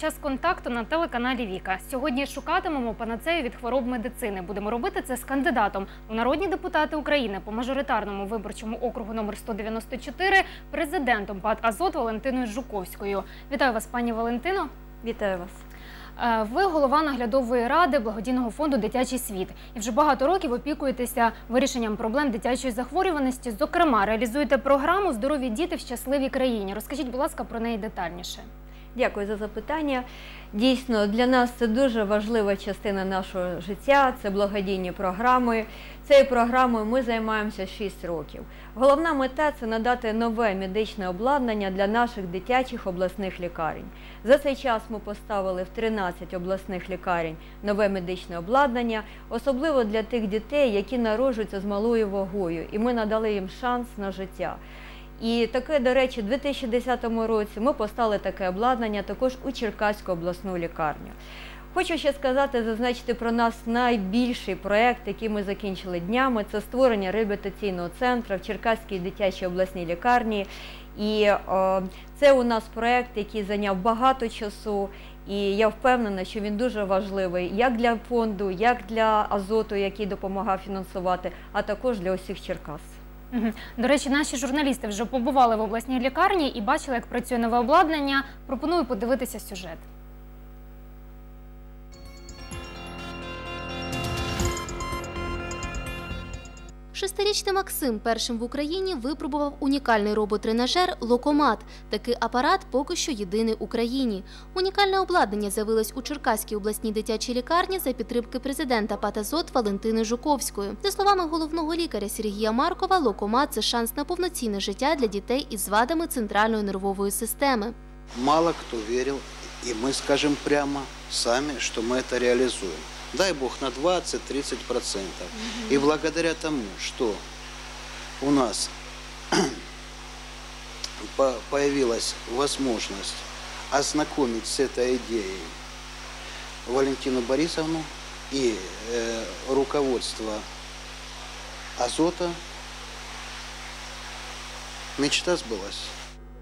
Час контакту на телеканалі Віка. Сьогодні шукатимемо панацею від хвороб медицини. Будемо робити це з кандидатом у народні депутати України по мажоритарному виборчому округу номер 194, президентом ПАД Азот Валентиною Жуковською. Вітаю вас, пані Валентино. Вітаю вас. Е, Ви голова наглядової ради благодійного фонду Дитячий світ і вже багато років опікуєтеся вирішенням проблем дитячої захворюваності. Зокрема, реалізуєте програму Здорові діти в щасливій країні. Розкажіть, будь ласка, про неї детальніше. Дякую за запитання. Дійсно, для нас це дуже важлива частина нашого життя. Це благодійні програми. Цією програмою ми займаємося 6 років. Головна мета це надати нове медичне обладнання для наших дитячих обласних лікарень. За цей час ми поставили в 13 обласних лікарень нове медичне обладнання, особливо для тих дітей, які народжуються з малою вагою, і ми надали їм шанс на життя. І таке, до речі, у 2010 році ми поставили таке обладнання також у Черкаську обласну лікарню. Хочу ще сказати, зазначити про нас найбільший проєкт, який ми закінчили днями. Це створення реабілітаційного центру в Черкаській дитячій обласній лікарні. І о, це у нас проєкт, який зайняв багато часу. І я впевнена, що він дуже важливий як для фонду, як для Азоту, який допомагав фінансувати, а також для усіх Черкас. До речі, наші журналісти вже побували в обласній лікарні і бачили, як працює нове обладнання. Пропоную подивитися сюжет. Шестирічний Максим першим в Україні випробував унікальний робот-тренажер Локомат. Такий апарат поки що єдиний в Україні. Унікальне обладнання з'явилось у Черкаській обласній дитячій лікарні за підтримки президента ПАТАЗОТ Валентини Жуковської. За словами головного лікаря Сергія Маркова, Локомат це шанс на повноцінне життя для дітей із вадами центральної нервової системи. Мало кто верил, и мы скажем прямо сами, что мы это реализуем. Дай бог на 20-30%. процентов. И благодаря тому, что у нас по- появилась возможность ознакомить с этой идеей Валентину Борисовну и э, руководство Азота, мечта сбылась.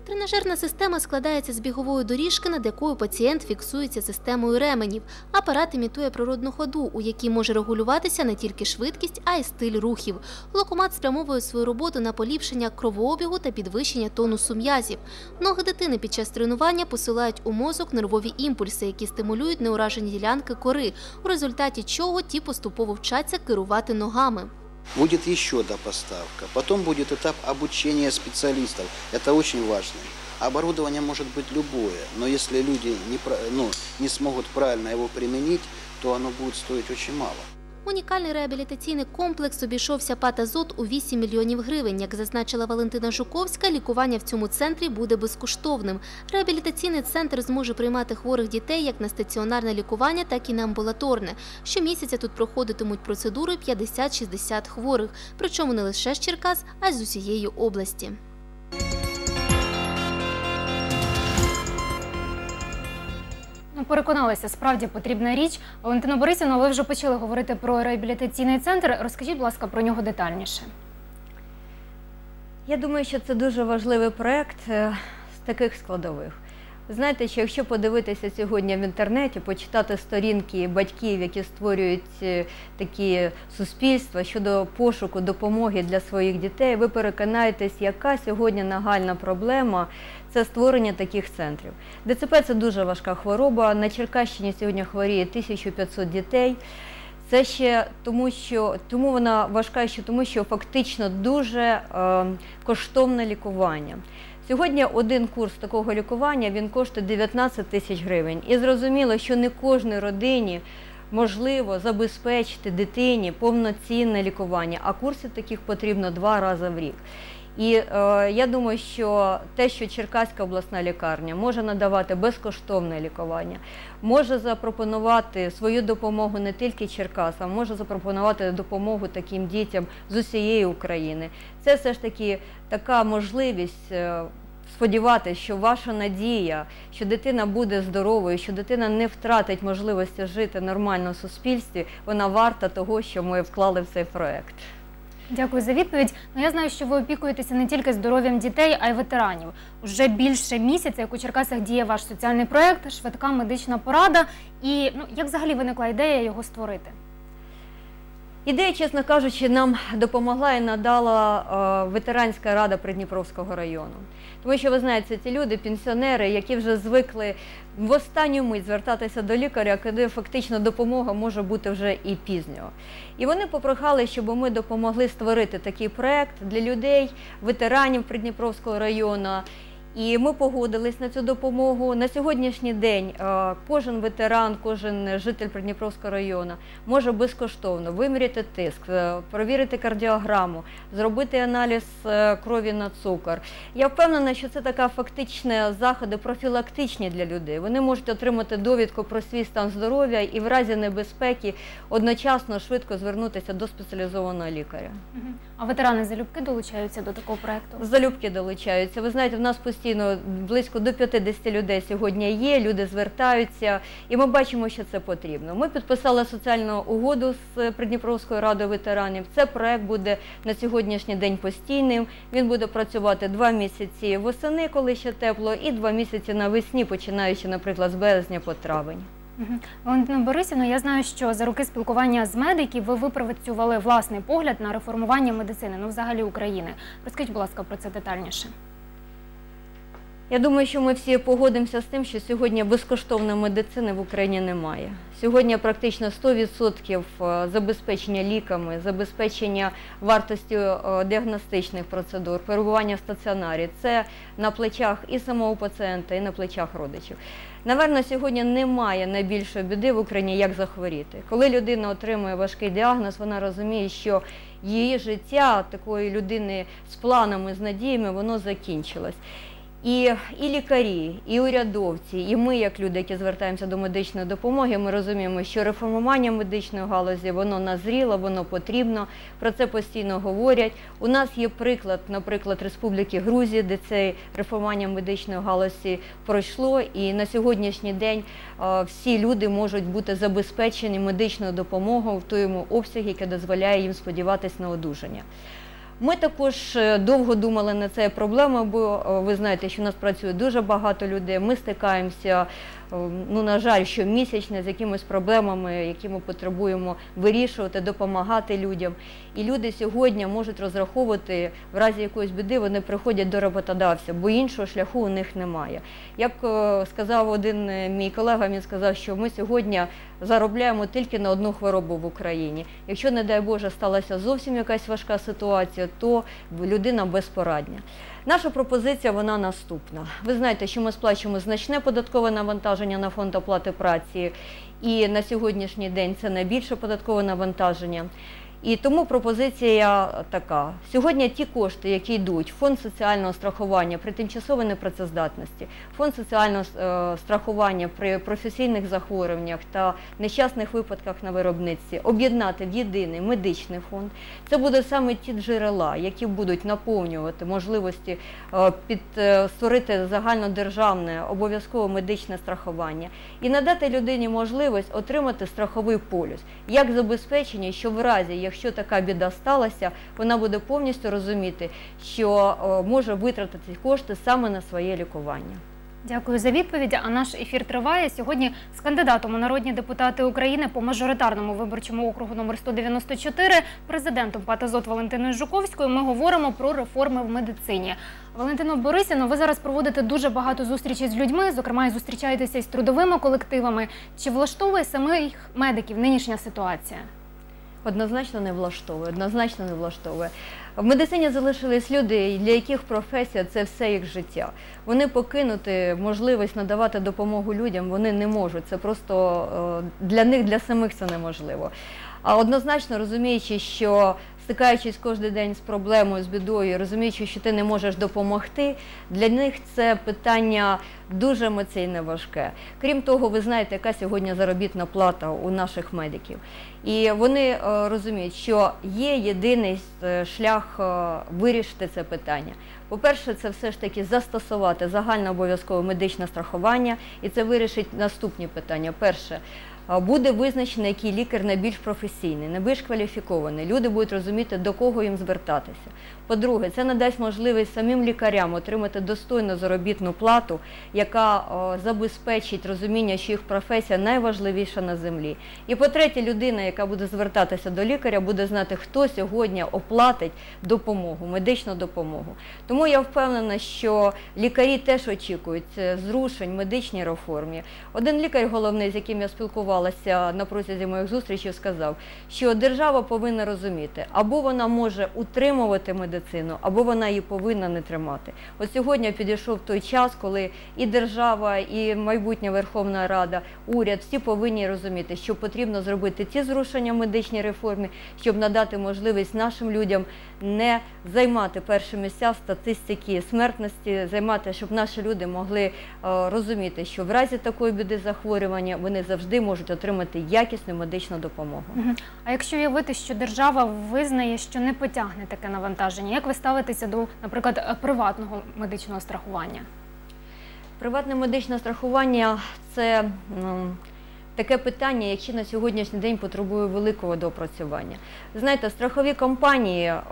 Тренажерна система складається з бігової доріжки, над якою пацієнт фіксується системою ременів. Апарат імітує природну ходу, у якій може регулюватися не тільки швидкість, а й стиль рухів. Локомат спрямовує свою роботу на поліпшення кровообігу та підвищення тонусу м'язів. Ноги дитини під час тренування посилають у мозок нервові імпульси, які стимулюють неуражені ділянки кори, у результаті чого ті поступово вчаться керувати ногами. Будет еще допоставка. Потом будет этап обучения специалистов. Это очень важно. Оборудование может быть любое, но если люди не, ну, не смогут правильно его применить, то оно будет стоить очень мало. Унікальний реабілітаційний комплекс обійшовся ПАТ «Азот» у 8 мільйонів гривень. Як зазначила Валентина Жуковська, лікування в цьому центрі буде безкоштовним. Реабілітаційний центр зможе приймати хворих дітей як на стаціонарне лікування, так і на амбулаторне. Щомісяця тут проходитимуть процедури 50-60 хворих, причому не лише з Черкас, а й з усієї області. Ну, переконалися, справді потрібна річ. Валентина Борисівна, ви вже почали говорити про реабілітаційний центр. Розкажіть, будь ласка, про нього детальніше. Я думаю, що це дуже важливий проєкт е, з таких складових. Знаєте, що якщо подивитися сьогодні в інтернеті, почитати сторінки батьків, які створюють е, такі суспільства щодо пошуку допомоги для своїх дітей, ви переконаєтесь, яка сьогодні нагальна проблема це створення таких центрів. ДЦП це дуже важка хвороба. На Черкащині сьогодні хворіє 1500 дітей. Це ще тому, що тому вона важка, ще тому, що фактично дуже е, коштовне лікування. Сьогодні один курс такого лікування він коштує 19 тисяч гривень. І зрозуміло, що не кожній родині можливо забезпечити дитині повноцінне лікування, а курсів таких потрібно два рази в рік. І е, я думаю, що те, що Черкаська обласна лікарня може надавати безкоштовне лікування, може запропонувати свою допомогу не тільки Черкасам, може запропонувати допомогу таким дітям з усієї України. Це все ж таки така можливість. е, Сподіватися, що ваша надія, що дитина буде здоровою, що дитина не втратить можливості жити нормально в суспільстві, вона варта того, що ми вклали в цей проект. Дякую за відповідь. Ну я знаю, що ви опікуєтеся не тільки здоров'ям дітей, а й ветеранів. Уже більше місяця, як у Черкасах діє ваш соціальний проект, швидка медична порада. І ну як взагалі виникла ідея його створити? Ідея, чесно кажучи, нам допомогла і надала е, ветеранська рада Придніпровського району. Тому що ви знаєте, ці люди, пенсіонери, які вже звикли в останню мить звертатися до лікаря, коли фактично допомога може бути вже і пізньо. І вони попрохали, щоб ми допомогли створити такий проект для людей, ветеранів Придніпровського району. І ми погодились на цю допомогу. На сьогоднішній день е, кожен ветеран, кожен житель Придніпровського району може безкоштовно виміряти тиск, е, провірити кардіограму, зробити аналіз е, крові на цукор. Я впевнена, що це така фактична заходи профілактичні для людей. Вони можуть отримати довідку про свій стан здоров'я і в разі небезпеки одночасно швидко звернутися до спеціалізованого лікаря. А ветерани залюбки долучаються до такого проекту? Залюбки долучаються. Ви знаєте, в нас постійно близько до 50 людей сьогодні є, люди звертаються, і ми бачимо, що це потрібно. Ми підписали соціальну угоду з Придніпровською радою ветеранів. Це проект буде на сьогоднішній день постійним. Він буде працювати два місяці восени, коли ще тепло, і два місяці навесні, починаючи, наприклад, з березня по травень. Валентина Борисівна, я знаю, що за роки спілкування з медиків ви випрацювали власний погляд на реформування медицини, ну взагалі України. Розкажіть, будь ласка, про це детальніше. Я думаю, що ми всі погодимося з тим, що сьогодні безкоштовної медицини в Україні немає. Сьогодні практично 100% забезпечення ліками, забезпечення вартості е, діагностичних процедур, перебування в стаціонарі це на плечах і самого пацієнта, і на плечах родичів. Наверно, сьогодні немає найбільшої біди в Україні, як захворіти. Коли людина отримує важкий діагноз, вона розуміє, що її життя такої людини з планами, з надіями, воно закінчилось. І, і лікарі, і урядовці, і ми, як люди, які звертаємося до медичної допомоги, ми розуміємо, що реформування медичної галузі воно назріло, воно потрібно. Про це постійно говорять. У нас є приклад, наприклад, Республіки Грузія, де це реформування медичної галузі пройшло, і на сьогоднішній день всі люди можуть бути забезпечені медичною допомогою в тому обсягі, який дозволяє їм сподіватися на одужання. Ми також е, довго думали над цією проблемою, бо е, ви знаєте, що у нас працює дуже багато людей. Ми стикаємося, е, ну на жаль, щомісячно з якимись проблемами, які ми потребуємо вирішувати, допомагати людям. І люди сьогодні можуть розраховувати в разі якоїсь біди, вони приходять до роботодавця, бо іншого шляху у них немає. Як сказав один мій колега, він сказав, що ми сьогодні заробляємо тільки на одну хворобу в Україні. Якщо, не дай Боже, сталася зовсім якась важка ситуація, то людина безпорадня. Наша пропозиція вона наступна. Ви знаєте, що ми сплачуємо значне податкове навантаження на фонд оплати праці, і на сьогоднішній день це найбільше податкове навантаження. І тому пропозиція така: сьогодні ті кошти, які йдуть в фонд соціального страхування при тимчасовій непрацездатності, фонд соціального е, страхування при професійних захворюваннях та нещасних випадках на виробництві, об'єднати в єдиний медичний фонд. Це будуть саме ті джерела, які будуть наповнювати можливості е, під е, створити загальнодержавне обов'язкове медичне страхування і надати людині можливість отримати страховий полюс як забезпечення, що в разі, якщо така біда сталася, вона буде повністю розуміти, що е, може витратити кошти саме на своє лікування. Дякую за відповідь. А наш ефір триває сьогодні з кандидатом у народні депутати України по мажоритарному виборчому округу номер 194, президентом ПАТАЗОТ Валентиною Жуковською. Ми говоримо про реформи в медицині. Валентино Борисівно, ви зараз проводите дуже багато зустрічей з людьми, зокрема і зустрічаєтеся із трудовими колективами. Чи влаштовує самих медиків нинішня ситуація? Однозначно не влаштовує, однозначно не влаштовує. В медицині залишились люди, для яких професія це все їх життя. Вони покинути можливість надавати допомогу людям, вони не можуть. Це просто е, для них, для самих це неможливо. А однозначно розуміючи, що стикаючись кожен день з проблемою, з бідою, розуміючи, що ти не можеш допомогти, для них це питання дуже емоційне важке. Крім того, ви знаєте, яка сьогодні заробітна плата у наших медиків. І вони е, розуміють, що є єдиний е, шлях е, вирішити це питання. По-перше, це все ж таки застосувати загальне обов'язкове медичне страхування, і це вирішить наступні питання. Перше, буде визначено, який лікар найбільш професійний, найбільш кваліфікований. Люди будуть розуміти, до кого їм звертатися. По-друге, це надасть можливість самим лікарям отримати достойну заробітну плату, яка забезпечить розуміння, що їх професія найважливіша на землі. І по-третє, людина, яка буде звертатися до лікаря, буде знати, хто сьогодні оплатить допомогу, медичну допомогу. Тому я впевнена, що лікарі теж очікують е, зрушень в медичній реформі. Один лікар головний, з яким я спілкувалася на протязі моїх зустрічей, сказав, що держава повинна розуміти, або вона може утримувати медицину, або вона її повинна не тримати. От сьогодні підійшов той час, коли і держава, і майбутня Верховна Рада, уряд всі повинні розуміти, що потрібно зробити ті зрушення медичній реформі, щоб надати можливість нашим людям не займати перші місця в статистиці смертності, займати, щоб наші люди могли е, розуміти, що в разі такої біди захворювання вони завжди можуть отримати якісну медичну допомогу. А якщо уявити, що держава визнає, що не потягне таке навантаження, як ви ставитеся до, наприклад, е, приватного медичного страхування? Приватне медичне страхування це ну, таке питання, яке на сьогоднішній день потребує великого доопрацювання. Знаєте, страхові компанії е,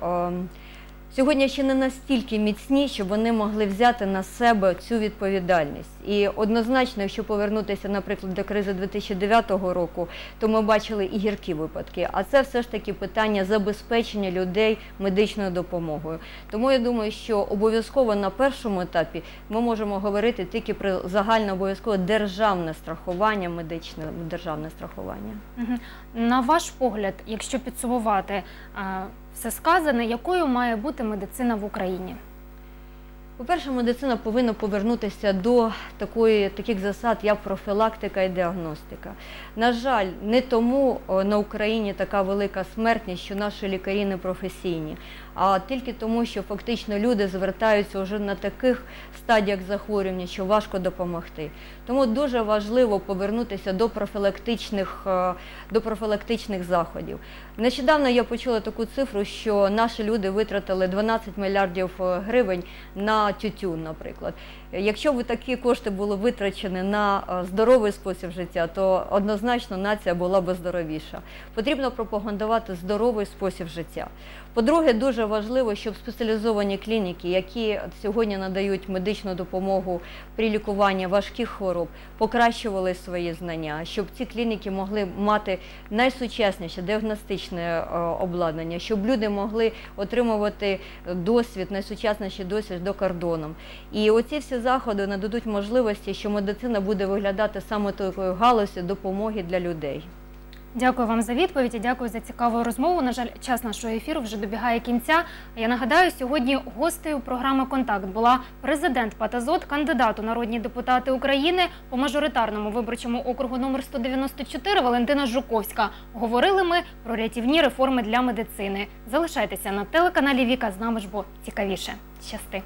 сьогодні ще не настільки міцні, щоб вони могли взяти на себе цю відповідальність. І однозначно, якщо повернутися, наприклад, до кризи 2009 року, то ми бачили і гіркі випадки. А це все ж таки питання забезпечення людей медичною допомогою. Тому я думаю, що обов'язково на першому етапі ми можемо говорити тільки про загальне обов'язкове державне страхування, медичне державне страхування. На ваш погляд, якщо підсумувати е, все сказане, якою має бути медицина в Україні? По-перше, медицина повинна повернутися до такої, таких засад, як профілактика і діагностика. На жаль, не тому на Україні така велика смертність, що наші лікарі не професійні, а тільки тому, що фактично люди звертаються вже на таких стадіях захворювання, що важко допомогти. Тому дуже важливо повернутися до профілактичних, е, до профілактичних заходів. Нещодавно я почула таку цифру, що наші люди витратили 12 мільярдів е, гривень на тютюн, наприклад. Якщо б такі кошти були витрачені на е, здоровий спосіб життя, то однозначно нація була б здоровіша. Потрібно пропагандувати здоровий спосіб життя. По-друге, дуже важливо, щоб спеціалізовані клініки, які сьогодні надають медичну допомогу при лікуванні важких хвороб, покращували свої знання, щоб ці клініки могли мати найсучасніше діагностичне е, обладнання, щоб люди могли отримувати досвід, найсучасніший досвід до кордоном. І оці всі заходи нададуть можливості, що медицина буде виглядати саме такою галузю допомоги для людей. Дякую вам за відповідь і дякую за цікаву розмову. На жаль, час нашого ефіру вже добігає кінця. Я нагадаю, сьогодні гостею програми Контакт була президент Патазот, кандидат у народні депутати України по мажоритарному виборчому округу номер 194 Валентина Жуковська. Говорили ми про рятівні реформи для медицини. Залишайтеся на телеканалі Віка з нами ж, бо цікавіше. Щасти.